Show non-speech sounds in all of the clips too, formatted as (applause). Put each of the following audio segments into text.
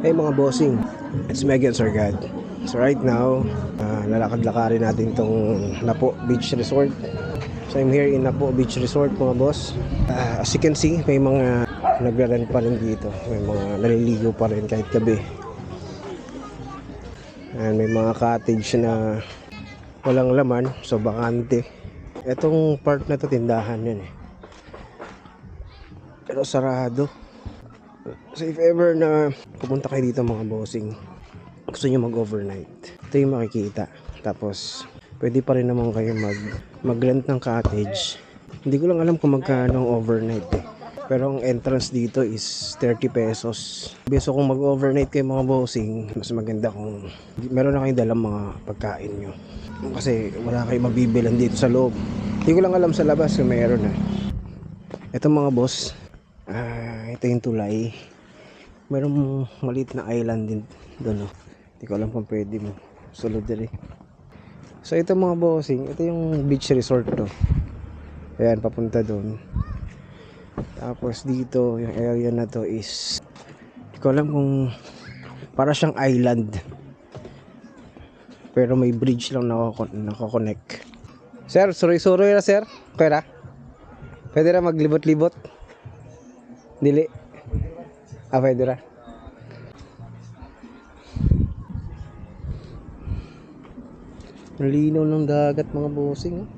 Hey mga bossing, it's Megan Sargad. So right now, uh, lalakad-lakarin natin tong Napo Beach Resort. So I'm here in Napo Beach Resort mga boss. Uh, as you can see, may mga nagra-rent pa rin dito. May mga naliligo pa rin kahit gabi. And may mga cottage na walang laman, so bakante. Etong part na to tindahan yun eh. Pero sarado. So if ever na pupunta kayo dito mga bossing, gusto nyo mag-overnight, ito yung makikita. Tapos, pwede pa rin naman kayo mag, mag-rent ng cottage. Hindi ko lang alam kung magkano ang overnight eh. Pero ang entrance dito is 30 pesos. So kung mag-overnight kayo mga bossing, mas maganda kung meron na kayong dalang mga pagkain nyo. Kasi wala kayong mabibilan dito sa loob. Hindi ko lang alam sa labas kung meron na. Ito mga boss, ah, ito yung tulay. Merong maliit na island din doon. Oh. Hindi ko alam kung pwede mo. Sulod din eh. So ito mga bossing, ito yung beach resort to. Ayan, papunta doon. Tapos dito, yung area na to is hindi ko alam kung para siyang island. Pero may bridge lang nakakon- nakakonect. Sir, suroy-suroy na sir. Pwera? Pwede na maglibot-libot? Dili. Ah, pwede na. Ang linaw ng dagat mga bossing. oh.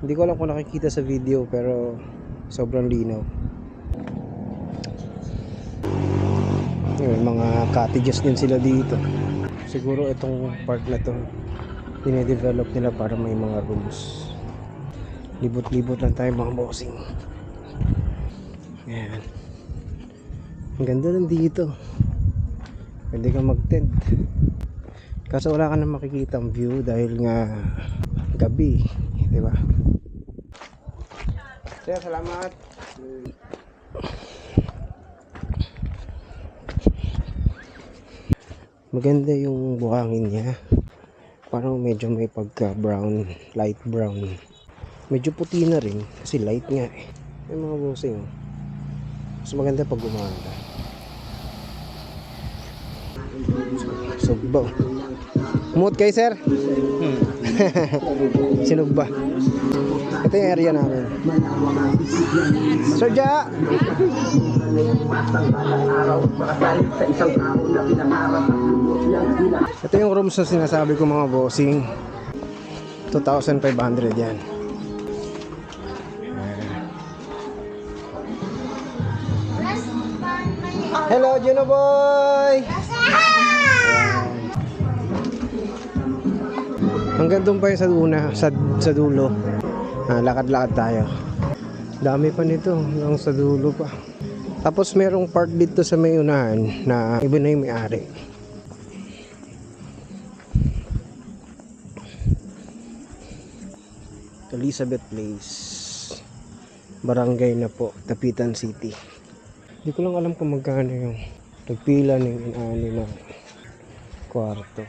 Hindi ko alam kung nakikita sa video pero sobrang linaw. May mga cottages din sila dito. Siguro itong part na to dinedevelop nila para may mga rooms. Libot-libot lang tayo mga bossing. Ayan. Ang ganda lang dito. Pwede kang mag-tent. Kaso wala ka na makikita ang view dahil nga gabi. Di ba? Sir, salamat. Maganda yung buhangin niya. Parang medyo may pagka brown, light brown. Medyo puti na rin kasi light nga eh. May mga busing. Mas maganda pag umaga. Sugba. Umut kayo sir? Hmm. (laughs) Sinugba. Ito yung area namin. Sir Ja! Ito yung rooms na sinasabi ko mga bossing. 2,500 yan. Hello, Juno Boy! Hanggang doon pa yung sa duna, sa, sa dulo. Ah, lakad-lakad tayo. Dami pa nito, hanggang sa dulo pa. Tapos merong part dito sa may unahan na iba na yung may-ari. Elizabeth Place. Barangay na po, Tapitan City. Hindi ko lang alam kung magkano yung nagpila ng inaani na kwarto.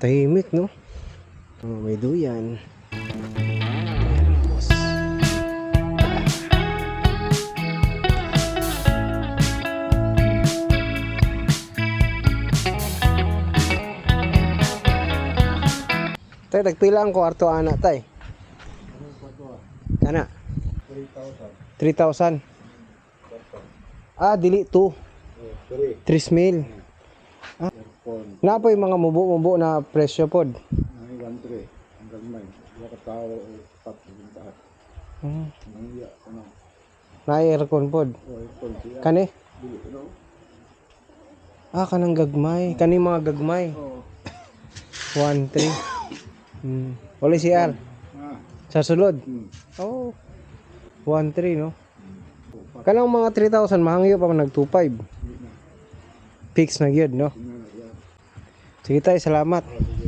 Tahimik, no? Oh, may duyan. Tay, nagpila ang kwarto ana, tay. Kana? 3,000. Ah, dili 2. 3 mil. Ah. Na po yung mga mubo-mubo na presyo pod. Ay, one three. Ang gamay. Wala ka tao o pat yung taas. Hmm. Ang iya, ano. Na aircon pod. Kani? Dili? Ah, kanang gagmay. Kani mga gagmay. Oo. 1 3. Hmm. Wala CR. Ah, Sa sulod. hmm. Oh. 1 3 no. Kanang mga 3,000 mahangyo pa man nag 2,500. Hindi na. Fix na gyud no. Yan. Sige tayo, salamat. Sige.